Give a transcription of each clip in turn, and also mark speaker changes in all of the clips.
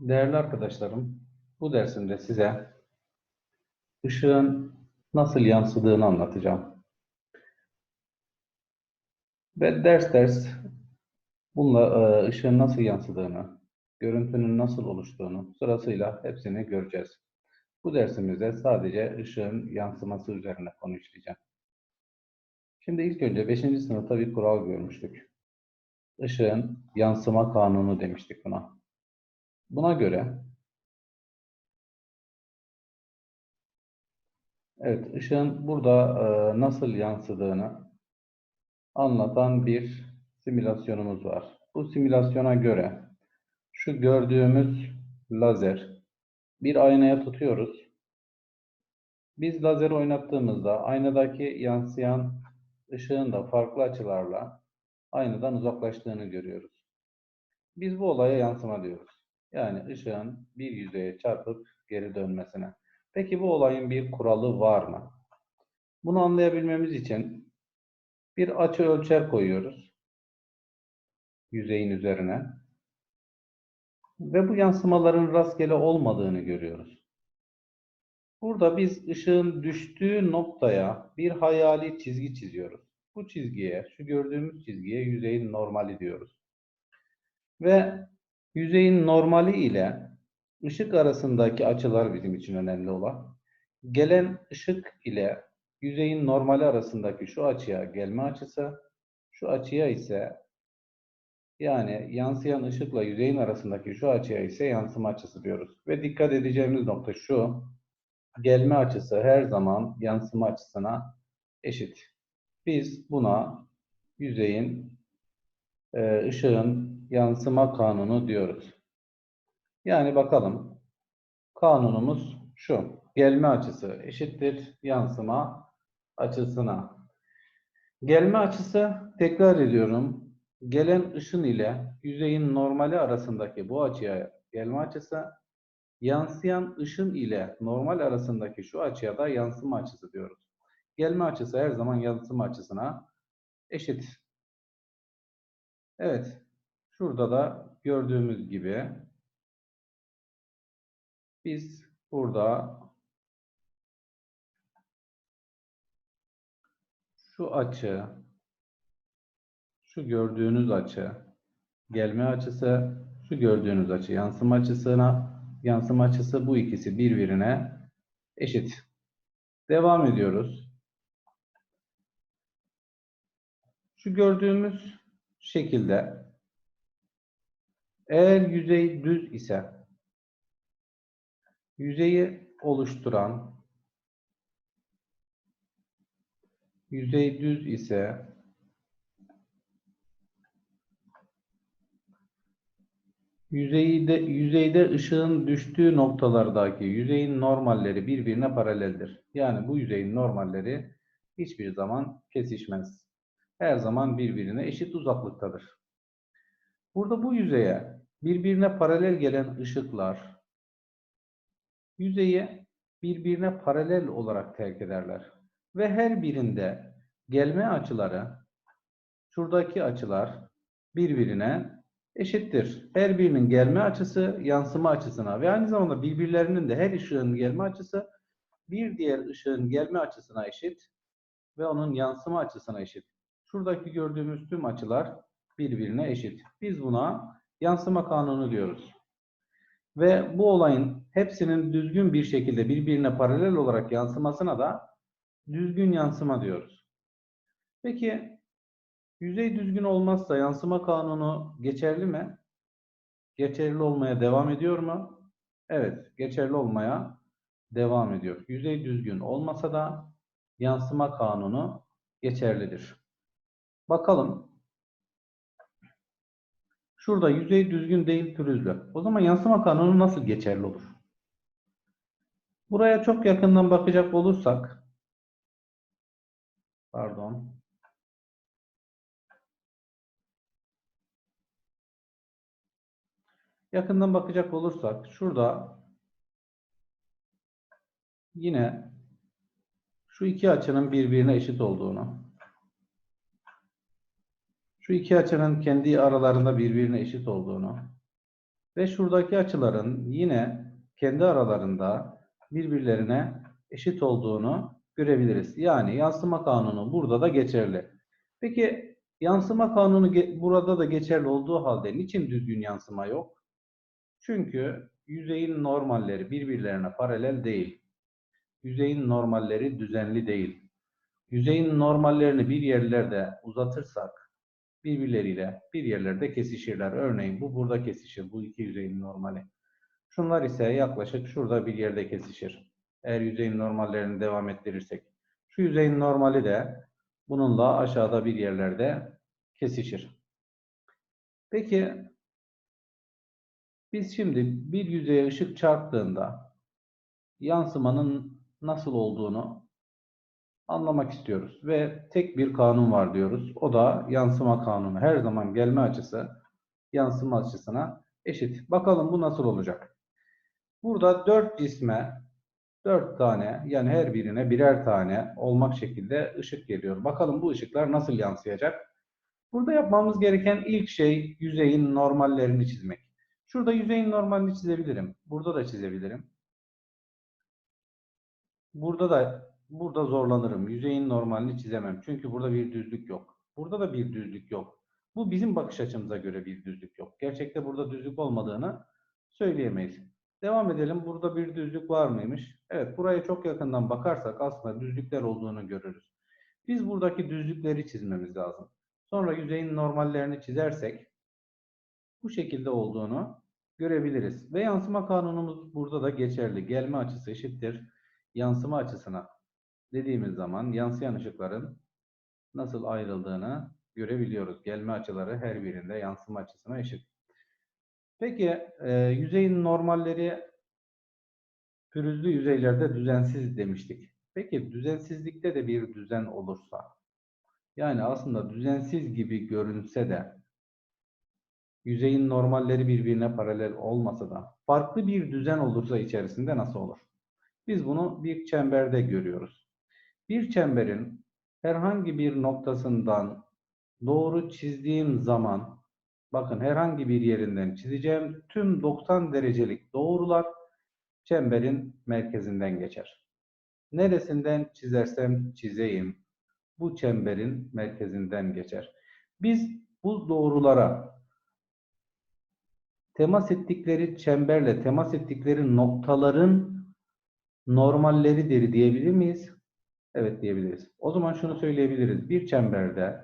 Speaker 1: Değerli arkadaşlarım, bu dersimde size ışığın nasıl yansıdığını anlatacağım. Ve ders ders bununla e, ışığın nasıl yansıdığını, görüntünün nasıl oluştuğunu sırasıyla hepsini göreceğiz. Bu dersimizde sadece ışığın yansıması üzerine konu işleyeceğim. Şimdi ilk önce 5. sınıfta bir kural görmüştük. Işığın yansıma kanunu demiştik buna. Buna göre evet ışığın burada e, nasıl yansıdığını anlatan bir simülasyonumuz var. Bu simülasyona göre şu gördüğümüz lazer bir aynaya tutuyoruz. Biz lazer oynattığımızda aynadaki yansıyan ışığın da farklı açılarla aynadan uzaklaştığını görüyoruz. Biz bu olaya yansıma diyoruz. Yani ışığın bir yüzeye çarpıp geri dönmesine. Peki bu olayın bir kuralı var mı? Bunu anlayabilmemiz için bir açı ölçer koyuyoruz yüzeyin üzerine. Ve bu yansımaların rastgele olmadığını görüyoruz. Burada biz ışığın düştüğü noktaya bir hayali çizgi çiziyoruz. Bu çizgiye, şu gördüğümüz çizgiye yüzeyin normali diyoruz. Ve yüzeyin normali ile ışık arasındaki açılar bizim için önemli olan. Gelen ışık ile yüzeyin normali arasındaki şu açıya gelme açısı, şu açıya ise yani yansıyan ışıkla yüzeyin arasındaki şu açıya ise yansıma açısı diyoruz. Ve dikkat edeceğimiz nokta şu, gelme açısı her zaman yansıma açısına eşit. Biz buna yüzeyin e, ışığın yansıma kanunu diyoruz. Yani bakalım kanunumuz şu. Gelme açısı eşittir yansıma açısına. Gelme açısı tekrar ediyorum. Gelen ışın ile yüzeyin normali arasındaki bu açıya gelme açısı yansıyan ışın ile normal arasındaki şu açıya da yansıma açısı diyoruz. Gelme açısı her zaman yansıma açısına eşit. Evet. Şurada da gördüğümüz gibi biz burada şu açı, şu gördüğünüz açı, gelme açısı, şu gördüğünüz açı, yansıma açısına, yansıma açısı bu ikisi birbirine eşit. Devam ediyoruz. Şu gördüğümüz şekilde eğer yüzey düz ise yüzeyi oluşturan yüzey düz ise yüzeyde yüzeyde ışığın düştüğü noktalardaki yüzeyin normalleri birbirine paraleldir. Yani bu yüzeyin normalleri hiçbir zaman kesişmez. Her zaman birbirine eşit uzaklıktadır. Burada bu yüzeye birbirine paralel gelen ışıklar yüzeyi birbirine paralel olarak terk ederler. Ve her birinde gelme açıları, şuradaki açılar birbirine eşittir. Her birinin gelme açısı yansıma açısına ve aynı zamanda birbirlerinin de her ışığın gelme açısı bir diğer ışığın gelme açısına eşit ve onun yansıma açısına eşit. Şuradaki gördüğümüz tüm açılar birbirine eşit. Biz buna yansıma kanunu diyoruz. Ve bu olayın hepsinin düzgün bir şekilde birbirine paralel olarak yansımasına da düzgün yansıma diyoruz. Peki yüzey düzgün olmazsa yansıma kanunu geçerli mi? Geçerli olmaya devam ediyor mu? Evet, geçerli olmaya devam ediyor. Yüzey düzgün olmasa da yansıma kanunu geçerlidir. Bakalım. Şurada yüzey düzgün değil pürüzlü. O zaman yansıma kanunu nasıl geçerli olur? Buraya çok yakından bakacak olursak pardon yakından bakacak olursak şurada yine şu iki açının birbirine eşit olduğunu şu iki açının kendi aralarında birbirine eşit olduğunu Ve şuradaki açıların yine kendi aralarında birbirlerine eşit olduğunu görebiliriz. Yani yansıma kanunu burada da geçerli. Peki yansıma kanunu burada da geçerli olduğu halde niçin düzgün yansıma yok? Çünkü yüzeyin normalleri birbirlerine paralel değil. Yüzeyin normalleri düzenli değil. Yüzeyin normallerini bir yerlerde uzatırsak birbirleriyle bir yerlerde kesişirler. Örneğin bu burada kesişir. Bu iki yüzeyin normali. Şunlar ise yaklaşık şurada bir yerde kesişir. Eğer yüzeyin normallerini devam ettirirsek. Şu yüzeyin normali de bununla aşağıda bir yerlerde kesişir. Peki biz şimdi bir yüzeye ışık çarptığında yansımanın nasıl olduğunu anlamak istiyoruz ve tek bir kanun var diyoruz. O da yansıma kanunu. Her zaman gelme açısı yansıma açısına eşit. Bakalım bu nasıl olacak? Burada dört cisme dört tane yani her birine birer tane olmak şekilde ışık geliyor. Bakalım bu ışıklar nasıl yansıyacak? Burada yapmamız gereken ilk şey yüzeyin normallerini çizmek. Şurada yüzeyin normalini çizebilirim. Burada da çizebilirim. Burada da burada zorlanırım. Yüzeyin normalini çizemem. Çünkü burada bir düzlük yok. Burada da bir düzlük yok. Bu bizim bakış açımıza göre bir düzlük yok. Gerçekte burada düzlük olmadığını söyleyemeyiz. Devam edelim. Burada bir düzlük var mıymış? Evet, buraya çok yakından bakarsak aslında düzlükler olduğunu görürüz. Biz buradaki düzlükleri çizmemiz lazım. Sonra yüzeyin normallerini çizersek bu şekilde olduğunu görebiliriz. Ve yansıma kanunumuz burada da geçerli. Gelme açısı eşittir yansıma açısına dediğimiz zaman yansıyan ışıkların nasıl ayrıldığını görebiliyoruz. Gelme açıları her birinde yansıma açısına eşit. Peki e, yüzeyin normalleri pürüzlü yüzeylerde düzensiz demiştik. Peki düzensizlikte de bir düzen olursa yani aslında düzensiz gibi görünse de yüzeyin normalleri birbirine paralel olmasa da farklı bir düzen olursa içerisinde nasıl olur? Biz bunu bir çemberde görüyoruz. Bir çemberin herhangi bir noktasından doğru çizdiğim zaman bakın herhangi bir yerinden çizeceğim tüm 90 derecelik doğrular çemberin merkezinden geçer. Neresinden çizersem çizeyim bu çemberin merkezinden geçer. Biz bu doğrulara temas ettikleri çemberle temas ettikleri noktaların normalleridir diyebilir miyiz? Evet diyebiliriz. O zaman şunu söyleyebiliriz. Bir çemberde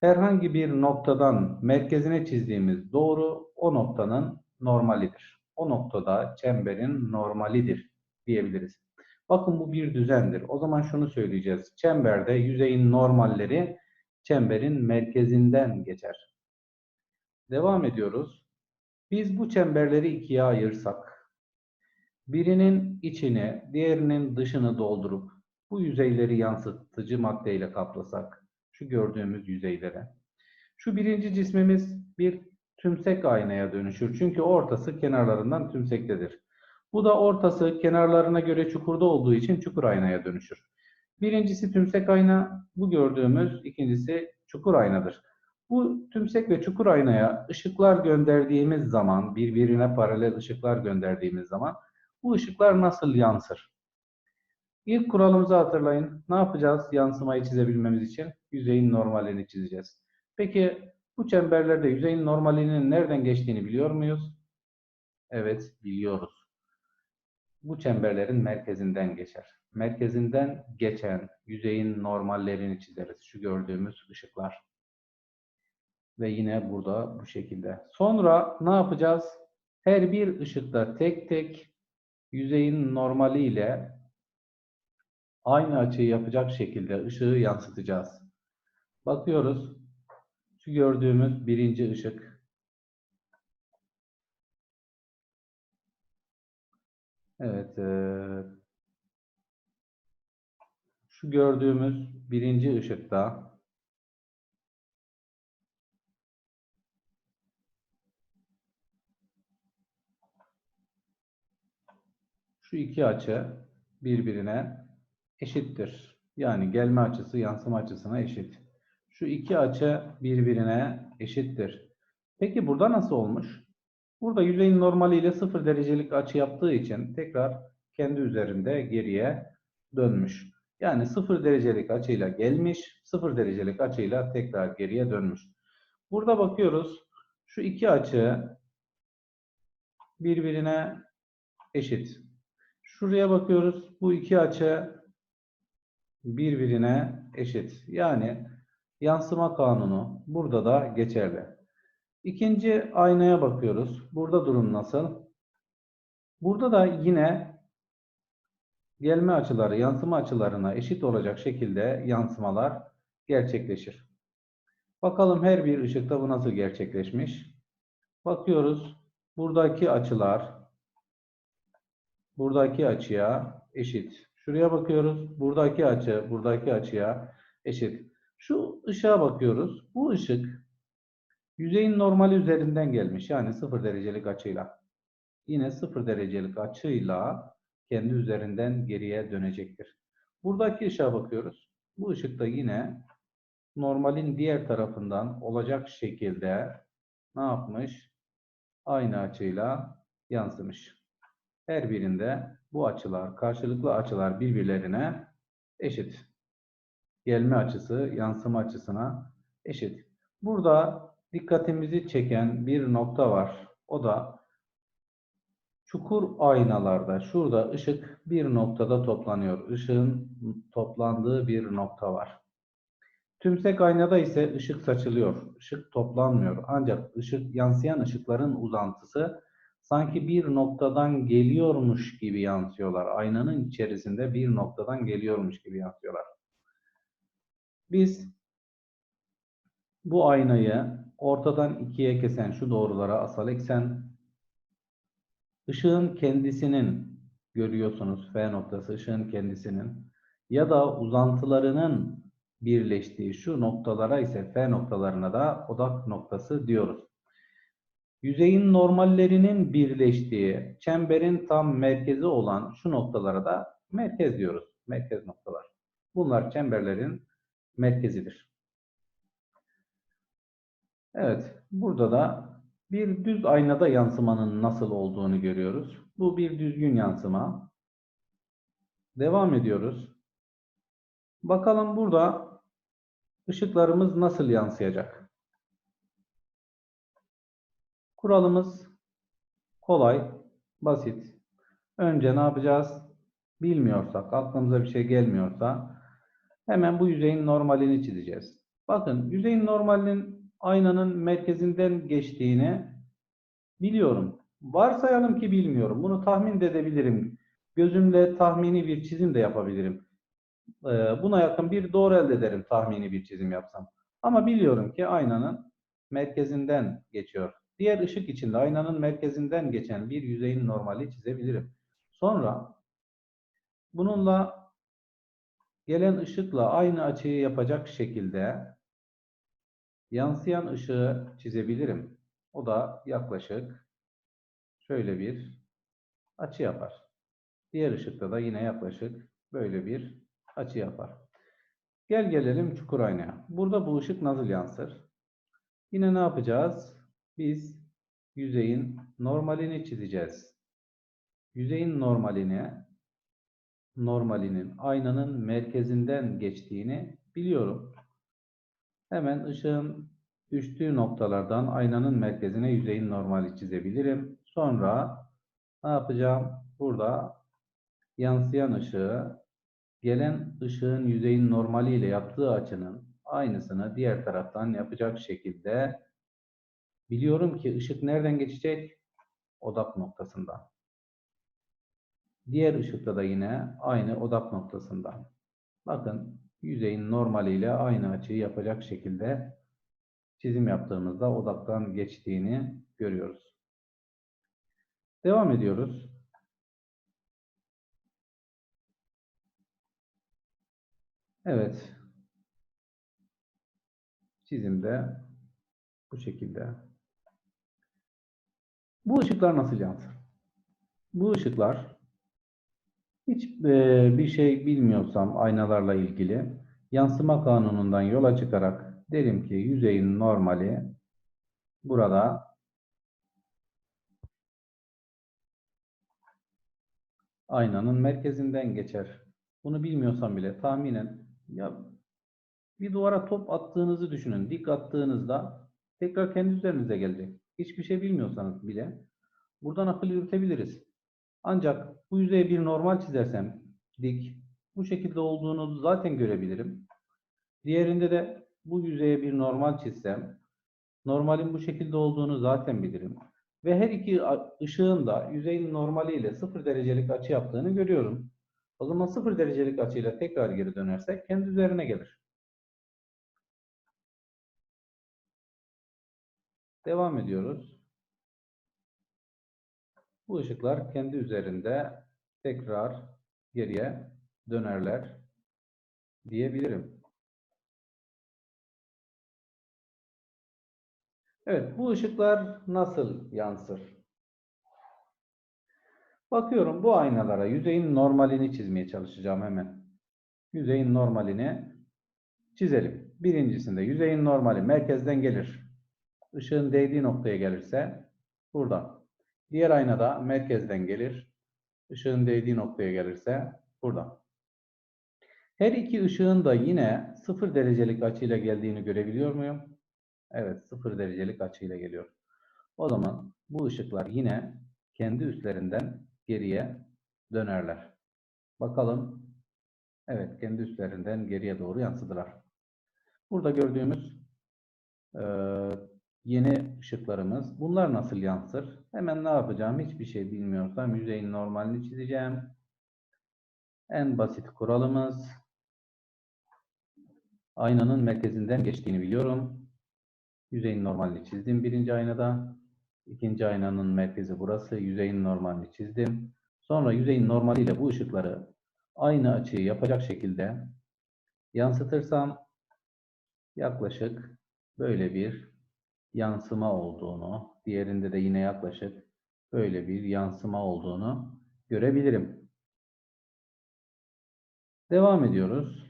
Speaker 1: herhangi bir noktadan merkezine çizdiğimiz doğru o noktanın normalidir. O noktada çemberin normalidir diyebiliriz. Bakın bu bir düzendir. O zaman şunu söyleyeceğiz. Çemberde yüzeyin normalleri çemberin merkezinden geçer. Devam ediyoruz. Biz bu çemberleri ikiye ayırsak, birinin içini, diğerinin dışını doldurup bu yüzeyleri yansıtıcı maddeyle kaplasak, şu gördüğümüz yüzeylere. Şu birinci cismimiz bir tümsek aynaya dönüşür. Çünkü ortası kenarlarından tümsektedir. Bu da ortası kenarlarına göre çukurda olduğu için çukur aynaya dönüşür. Birincisi tümsek ayna, bu gördüğümüz ikincisi çukur aynadır. Bu tümsek ve çukur aynaya ışıklar gönderdiğimiz zaman, birbirine paralel ışıklar gönderdiğimiz zaman bu ışıklar nasıl yansır? İlk kuralımızı hatırlayın. Ne yapacağız yansımayı çizebilmemiz için? Yüzeyin normalini çizeceğiz. Peki bu çemberlerde yüzeyin normalinin nereden geçtiğini biliyor muyuz? Evet, biliyoruz. Bu çemberlerin merkezinden geçer. Merkezinden geçen yüzeyin normallerini çizeriz. Şu gördüğümüz ışıklar. Ve yine burada bu şekilde. Sonra ne yapacağız? Her bir ışıkta tek tek yüzeyin normali ile aynı açıyı yapacak şekilde ışığı yansıtacağız. Bakıyoruz. Şu gördüğümüz birinci ışık. Evet. E, şu gördüğümüz birinci ışıkta şu iki açı birbirine eşittir. Yani gelme açısı yansıma açısına eşit. Şu iki açı birbirine eşittir. Peki burada nasıl olmuş? Burada yüzeyin normaliyle 0 derecelik açı yaptığı için tekrar kendi üzerinde geriye dönmüş. Yani 0 derecelik açıyla gelmiş, 0 derecelik açıyla tekrar geriye dönmüş. Burada bakıyoruz. Şu iki açı birbirine eşit. Şuraya bakıyoruz. Bu iki açı birbirine eşit. Yani yansıma kanunu burada da geçerli. İkinci aynaya bakıyoruz. Burada durum nasıl? Burada da yine gelme açıları yansıma açılarına eşit olacak şekilde yansımalar gerçekleşir. Bakalım her bir ışıkta bu nasıl gerçekleşmiş? Bakıyoruz. Buradaki açılar buradaki açıya eşit. Şuraya bakıyoruz. Buradaki açı buradaki açıya eşit. Şu ışığa bakıyoruz. Bu ışık yüzeyin normali üzerinden gelmiş. Yani 0 derecelik açıyla. Yine 0 derecelik açıyla kendi üzerinden geriye dönecektir. Buradaki ışığa bakıyoruz. Bu ışık da yine normalin diğer tarafından olacak şekilde ne yapmış? Aynı açıyla yansımış. Her birinde bu açılar, karşılıklı açılar birbirlerine eşit. Gelme açısı, yansıma açısına eşit. Burada dikkatimizi çeken bir nokta var. O da çukur aynalarda şurada ışık bir noktada toplanıyor. Işığın toplandığı bir nokta var. Tümsek aynada ise ışık saçılıyor. Işık toplanmıyor. Ancak ışık yansıyan ışıkların uzantısı sanki bir noktadan geliyormuş gibi yansıyorlar. Aynanın içerisinde bir noktadan geliyormuş gibi yansıyorlar. Biz bu aynayı ortadan ikiye kesen şu doğrulara asal eksen ışığın kendisinin görüyorsunuz F noktası ışığın kendisinin ya da uzantılarının birleştiği şu noktalara ise F noktalarına da odak noktası diyoruz. Yüzeyin normallerinin birleştiği çemberin tam merkezi olan şu noktalara da merkez diyoruz. Merkez noktalar. Bunlar çemberlerin merkezidir. Evet, burada da bir düz aynada yansımanın nasıl olduğunu görüyoruz. Bu bir düzgün yansıma. Devam ediyoruz. Bakalım burada ışıklarımız nasıl yansıyacak? Kuralımız kolay, basit. Önce ne yapacağız? Bilmiyorsak, aklımıza bir şey gelmiyorsa hemen bu yüzeyin normalini çizeceğiz. Bakın yüzeyin normalinin aynanın merkezinden geçtiğini biliyorum. Varsayalım ki bilmiyorum. Bunu tahmin de edebilirim. Gözümle tahmini bir çizim de yapabilirim. Ee, buna yakın bir doğru elde ederim tahmini bir çizim yapsam. Ama biliyorum ki aynanın merkezinden geçiyor. Diğer ışık içinde aynanın merkezinden geçen bir yüzeyin normali çizebilirim. Sonra bununla gelen ışıkla aynı açıyı yapacak şekilde yansıyan ışığı çizebilirim. O da yaklaşık şöyle bir açı yapar. Diğer ışıkta da yine yaklaşık böyle bir açı yapar. Gel gelelim çukur aynaya. Burada bu ışık nasıl yansır? Yine ne yapacağız? Biz yüzeyin normalini çizeceğiz. Yüzeyin normalini normalinin aynanın merkezinden geçtiğini biliyorum. Hemen ışığın düştüğü noktalardan aynanın merkezine yüzeyin normali çizebilirim. Sonra ne yapacağım? Burada yansıyan ışığı gelen ışığın yüzeyin normali ile yaptığı açının aynısını diğer taraftan yapacak şekilde biliyorum ki ışık nereden geçecek? Odak noktasından. Diğer ışıkta da yine aynı odak noktasından. Bakın yüzeyin normaliyle aynı açıyı yapacak şekilde çizim yaptığımızda odaktan geçtiğini görüyoruz. Devam ediyoruz. Evet. Çizimde bu şekilde. Bu ışıklar nasıl yansır? Bu ışıklar hiç e, bir şey bilmiyorsam aynalarla ilgili yansıma kanunundan yola çıkarak derim ki yüzeyin normali burada aynanın merkezinden geçer. Bunu bilmiyorsam bile tahminen ya bir duvara top attığınızı düşünün. Dik attığınızda tekrar kendi üzerinize gelecek. Hiçbir şey bilmiyorsanız bile buradan akıl yürütebiliriz. Ancak bu yüzeye bir normal çizersem dik bu şekilde olduğunu zaten görebilirim. Diğerinde de bu yüzeye bir normal çizsem normalin bu şekilde olduğunu zaten bilirim. Ve her iki ışığın da yüzeyin normali ile 0 derecelik açı yaptığını görüyorum. O zaman 0 derecelik açıyla tekrar geri dönersek kendi üzerine gelir. Devam ediyoruz. Bu ışıklar kendi üzerinde tekrar geriye dönerler diyebilirim. Evet, bu ışıklar nasıl yansır? Bakıyorum bu aynalara yüzeyin normalini çizmeye çalışacağım hemen. Yüzeyin normalini çizelim. Birincisinde yüzeyin normali merkezden gelir. Işığın değdiği noktaya gelirse burada. Diğer aynada merkezden gelir. Işığın değdiği noktaya gelirse burada. Her iki ışığın da yine 0 derecelik açıyla geldiğini görebiliyor muyum? Evet, 0 derecelik açıyla geliyor. O zaman bu ışıklar yine kendi üstlerinden geriye dönerler. Bakalım. Evet, kendi üstlerinden geriye doğru yansıdılar. Burada gördüğümüz eee, yeni ışıklarımız. Bunlar nasıl yansır? Hemen ne yapacağım? Hiçbir şey bilmiyorsam yüzeyin normalini çizeceğim. En basit kuralımız aynanın merkezinden geçtiğini biliyorum. Yüzeyin normalini çizdim birinci aynada. İkinci aynanın merkezi burası. Yüzeyin normalini çizdim. Sonra yüzeyin normaliyle bu ışıkları aynı açıyı yapacak şekilde yansıtırsam yaklaşık böyle bir yansıma olduğunu, diğerinde de yine yaklaşık böyle bir yansıma olduğunu görebilirim. Devam ediyoruz.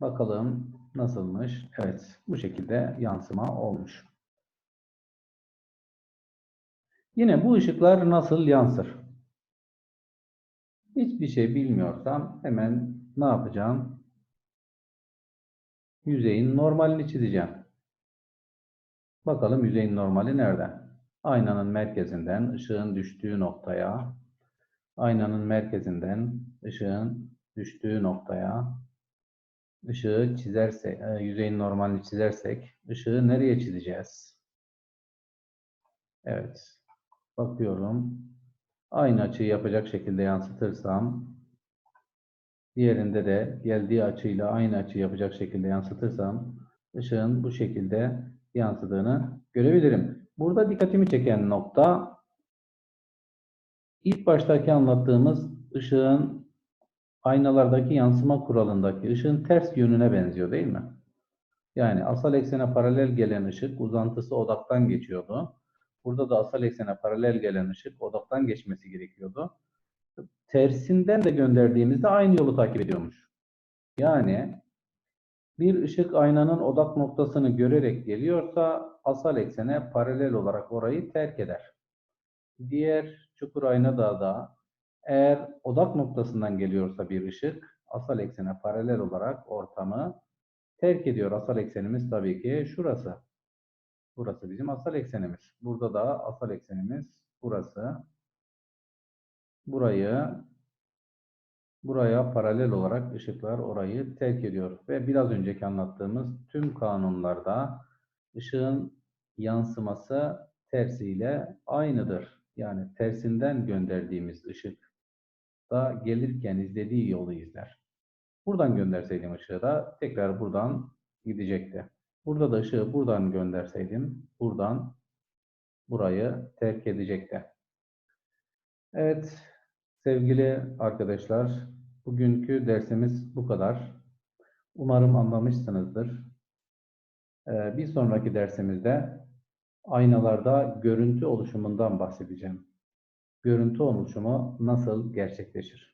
Speaker 1: Bakalım nasılmış? Evet, bu şekilde yansıma olmuş. Yine bu ışıklar nasıl yansır? Hiçbir şey bilmiyorsam hemen ne yapacağım? Yüzeyin normalini çizeceğim. Bakalım yüzeyin normali nerede? Aynanın merkezinden ışığın düştüğü noktaya, aynanın merkezinden ışığın düştüğü noktaya, ışığı çizersek, e, yüzeyin normalini çizersek, ışığı nereye çizeceğiz? Evet. Bakıyorum. Aynı açıyı yapacak şekilde yansıtırsam, diğerinde de geldiği açıyla aynı açıyı yapacak şekilde yansıtırsam, ışığın bu şekilde yansıdığını görebilirim. Burada dikkatimi çeken nokta, ilk baştaki anlattığımız ışığın aynalardaki yansıma kuralındaki ışığın ters yönüne benziyor değil mi? Yani asal eksene paralel gelen ışık uzantısı odaktan geçiyordu. Burada da asal eksene paralel gelen ışık odaktan geçmesi gerekiyordu. Tersinden de gönderdiğimizde aynı yolu takip ediyormuş. Yani bir ışık aynanın odak noktasını görerek geliyorsa asal eksene paralel olarak orayı terk eder. Diğer çukur aynada da eğer odak noktasından geliyorsa bir ışık asal eksene paralel olarak ortamı terk ediyor. Asal eksenimiz tabii ki şurası. Burası bizim asal eksenimiz. Burada da asal eksenimiz burası. Burayı buraya paralel olarak ışıklar orayı terk ediyor. Ve biraz önceki anlattığımız tüm kanunlarda ışığın yansıması tersiyle aynıdır. Yani tersinden gönderdiğimiz ışık da gelirken izlediği yolu izler. Buradan gönderseydim ışığı da tekrar buradan gidecekti. Burada da ışığı buradan gönderseydim buradan burayı terk edecekti. Evet sevgili arkadaşlar bugünkü dersimiz bu kadar. Umarım anlamışsınızdır. Ee, bir sonraki dersimizde aynalarda görüntü oluşumundan bahsedeceğim. Görüntü oluşumu nasıl gerçekleşir?